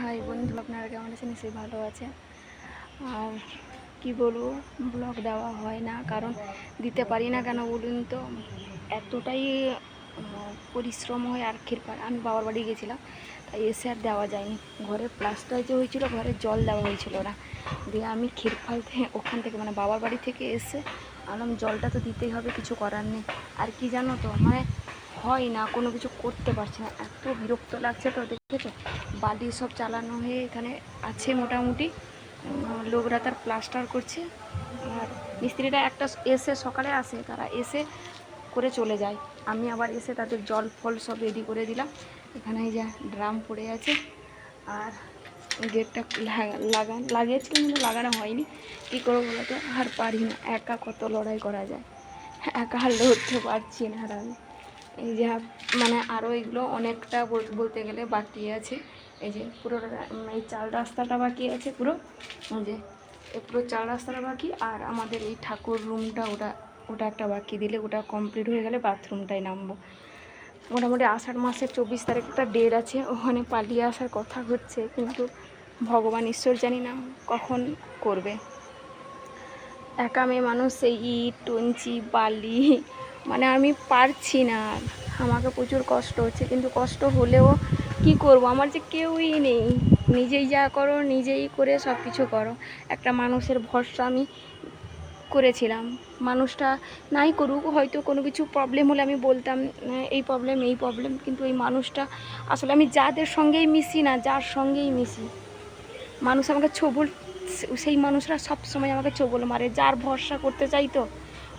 High বন্ধু, আপনারা কেমন আছেন? নিশ্চয়ই ভালো আছে আর কি বলব ব্লগ দেওয়া হয় না, কারণ দিতে পারি না কেন বলুন তো? এতটাই পরিশ্রম হয় আর ক্ষীরপার আমি বাবার বাড়ি গেছিলাম, তাই এসে আর দেওয়া যায়নি। ঘরের প্লাস্টার যে হয়েছিল ঘরে জল দেওয়া হয়েছিল না। দিয়ে আমি ক্ষীরফাল থেকে ওখান থেকে মানে বাবার বাড়ি থেকে এসে আলাম জলটা তো দিতেই হবে, কিছু করার নেই। আর কি জানো তো মানে হয় না, কোনো কিছু করতে পারছি না। এত বিরক্ত লাগছে তো, দেখেছ? বালি সব চালানো হয়ে এখানে আছে মোটামুটি। লোকরা তার প্লাস্টার করছে। আর মিস্ত্রিরা একটা এসে সকালে আসে, তারা এসে করে চলে যায়। আমি আবার এসে তাদের জল ফল সব রেডি করে দিলাম। এখানে এই যে ড্রাম পড়ে আছে। আর গেটটা লাগা- লাগান লাগিয়েছিলাম কিন্তু লাগানো হয়নি। কী করব বলতো আর পারি না। একা কত লড়াই করা যায়? একা আর লড়তে পারছি না আর আমি। এই যে মানে আরও এগুলো অনেকটা বল- বলতে গেলে বাকি আছে। এই যে পুরো এই চাল রাস্তাটা বাকি আছে পুরো। যে পুরো চাল রাস্তাটা বাকি। আর আমাদের এই ঠাকুর রুমটা ওটা ওটা একটা বাকি দিলে ওটা কমপ্লিট হয়ে গেলে বাথরুমটাই নামবো। মোটামুটি আষাঢ় মাসের চব্বিশ তারিখ একটা ডেট আছে। ওখানে পালিয়ে আসার কথা হচ্ছে, কিন্তু ভগবান ঈশ্বর জানি না কখন করবে। একা মেয়ে মানুষ, এই ইট টঞ্চি বালি মানে আমি পারছি না আমাকে প্রচুর কষ্ট হচ্ছে, কিন্তু কষ্ট হলেও কি করব? আমার যে কেউই নেই। নিজেই যা করো, নিজেই করে সব কিছু করো। একটা মানুষের ভরসা আমি করেছিলাম। মানুষটা নাই করুক, হয়তো কোনো কিছু প্রবলেম হলে আমি বলতাম এই প্রবলেম এই প্রবলেম কিন্তু এই মানুষটা, আসলে আমি যাদের সঙ্গেই মিশি না, যার সঙ্গেই মিশি। মানুষ আমাকে ছবল, সেই মানুষরা সব সময় আমাকে ছবল মারে। যার ভরসা করতে চাই তো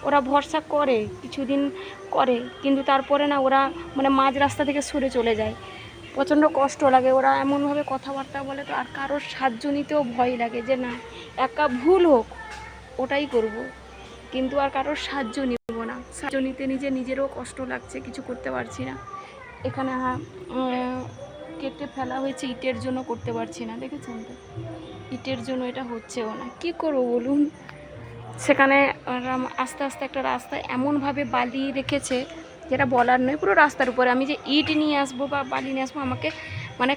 ওরা ভরসা করে, কিছুদিন করে, কিন্তু তারপরে না ওরা মানে মাঝ রাস্তা থেকে সরে চলে যায়। প্রচণ্ড কষ্ট লাগে, ওরা এমনভাবে কথাবার্তা বলে তো আর কারোর সাহায্য নিতেও ভয় লাগে যে না, একা ভুল হোক, ওটাই করব। কিন্তু আর কারোর সাহায্য নিব না। সাহায্য নিতে নিজে নিজেরও কষ্ট লাগছে, কিছু করতে পারছি না। এখানে কেটে ফেলা হয়েছে, ইটের জন্য করতে পারছি না, দেখেছেন তো? ইটের জন্য এটা হচ্ছেও না। কি করব বলুন? সেখানে আস্তে আস্তে একটা রাস্তা এমনভাবে বালি রেখেছে যেটা বলার নয়, পুরো রাস্তার উপরে। আমি যে ইট নিয়ে আসব বা বালি নিয়ে আসব, আমাকে মানে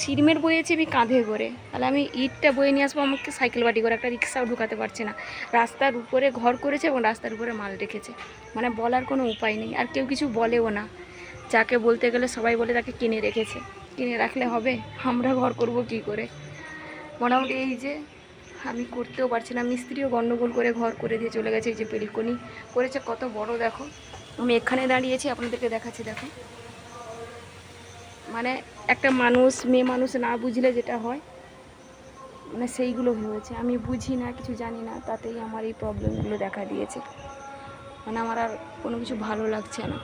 সিমেন্ট বয়েছি আমি কাঁধে করে। তাহলে আমি ইটটা বয়ে নিয়ে আসব, আমাকে সাইকেল বাটি করে, একটা রিক্সাও ঢুকাতে পারছে না। রাস্তার উপরে ঘর করেছে এবং রাস্তার উপরে মাল রেখেছে। মানে বলার কোনো উপায় নেই, আর কেউ কিছু বলেও না। যাকে বলতে গেলে সবাই বলে তাকে কিনে রেখেছে। কিনে রাখলে হবে? আমরা ঘর করব কি করে? মোটামুটি এই যে আমি করতেও পারছি না মিস্ত্রিও গণ্ডগোল করে ঘর করে দিয়ে চলে গেছে, এই যে পেলকনি করেছে, কত বড় দেখো। আমি এখানে দাঁড়িয়েছি, আপনাদেরকে দেখাচ্ছি, দেখো। মানে একটা মানুষ, মেয়ে মানুষ না বুঝলে যেটা হয় মানে সেইগুলো হয়েছে। আমি বুঝি না, কিছু জানি না, তাতেই আমার এই প্রবলেমগুলো দেখা দিয়েছে। মানে আমার আর কোনো কিছু ভালো লাগছে না।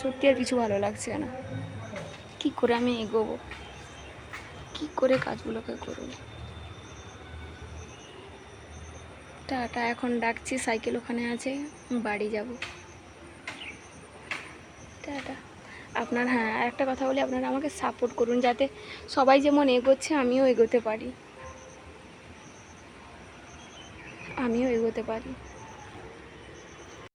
সত্যি আর কিছু ভালো লাগছে না। কি করে আমি এগোবো? কি করে কাজগুলোকে করব? টাটা, এখন ডাকছি, সাইকেল ওখানে আছে বাড়ি যাব। টাটা। আপনার হ্যাঁ একটা কথা বলি, আপনারা আমাকে সাপোর্ট করুন, যাতে সবাই যেমন এগোচ্ছে, আমিও এগোতে পারি। আমিও এগোতে পারি।